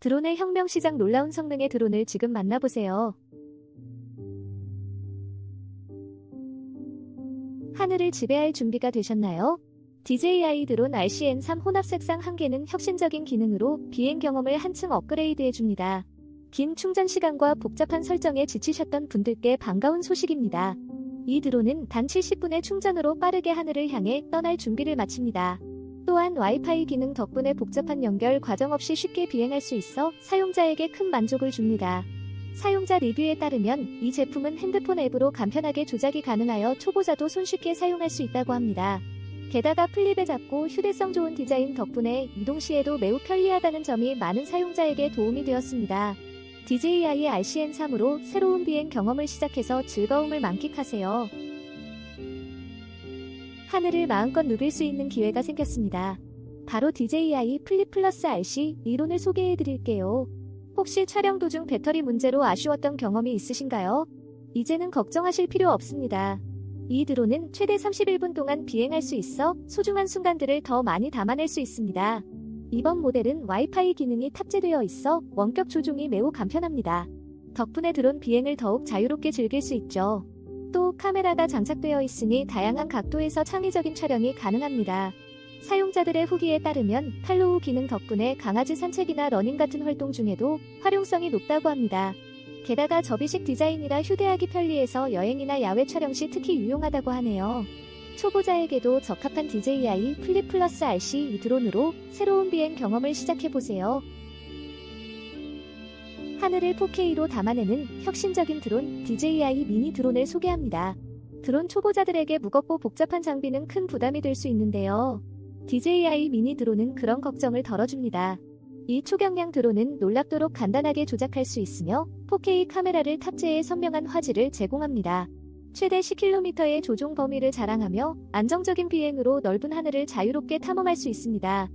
드론의 혁명 시장 놀라운 성능의 드론을 지금 만나보세요. 하늘을 지배할 준비가 되셨나요? DJI 드론 RCN3 혼합 색상 한 개는 혁신적인 기능으로 비행 경험을 한층 업그레이드 해 줍니다. 긴 충전 시간과 복잡한 설정에 지치셨던 분들께 반가운 소식입니다. 이 드론은 단 70분의 충전으로 빠르게 하늘을 향해 떠날 준비를 마칩니다. 또한 와이파이 기능 덕분에 복잡한 연결 과정 없이 쉽게 비행할 수 있어 사용자에게 큰 만족을 줍니다. 사용자 리뷰에 따르면 이 제품은 핸드폰 앱으로 간편하게 조작이 가능하여 초보자도 손쉽게 사용할 수 있다고 합니다. 게다가 플립에 잡고 휴대성 좋은 디자인 덕분에 이동 시에도 매우 편리하다는 점이 많은 사용자에게 도움이 되었습의 DJI RCN3으로 새로운 비행 경험을 시작해서 즐거움을 만끽하세요. 하늘을 마음껏 누빌 수 있는 기회가 생겼습니다. 바로 DJI 플립 플러스 RC 이론을 소개해 드릴게요. 혹시 촬영 도중 배터리 문제로 아쉬웠던 경험이 있으신가요? 이제는 걱정하실 필요 없습니다. 이 드론은 최대 31분 동안 비행할 수 있어 소중한 순간들을 더 많이 담아낼 수 있습니다. 이번 모델은 와이파이 기능이 탑재되어 있어 원격 조종이 매우 간편합니다. 덕분에 드론 비행을 더욱 자유롭게 즐길 수 있죠. 또 카메라가 장착되어 있으니 다양한 각도에서 창의적인 촬영이 가능합니다. 사용자들의 후기에 따르면 팔로우 기능 덕분에 강아지 산책이나 러닝 같은 활동 중에도 활용성이 높다고 합니다. 게다가 접이식 디자인이라 휴대하기 편리해서 여행이나 야외 촬영 시 특히 유용하다고 하네요. 초보자에게도 적합한 DJI 플립 플러스 RC 이 드론으로 새로운 비행 경험을 시작해보세요. 하늘을 4K로 담아내는 혁신적인 드론 DJI 미니 드론을 소개합니다. 드론 초보자들에게 무겁고 복잡한 장비는 큰 부담이 될 수 있는데요. DJI 미니 드론은 그런 걱정을 덜어줍니다. 이 초경량 드론은 놀랍도록 간단하게 조작할 수 있으며 4K 카메라를 탑재해 선명한 화질을 제공합니다. 최대 10km의 조종 범위를 자랑하며 안정적인 비행으로 넓은 하늘을 자유롭게 탐험할 수 있습니다.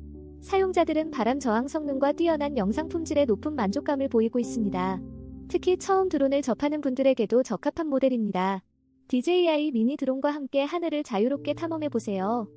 사용자들은 바람 저항 성능과 뛰어난 영상 품질에 높은 만족감을 보이고 있습니다. 특히 처음 드론을 접하는 분들에게도 적합한 모델입니다. DJI 미니 드론과 함께 하늘을 자유롭게 탐험해 보세요.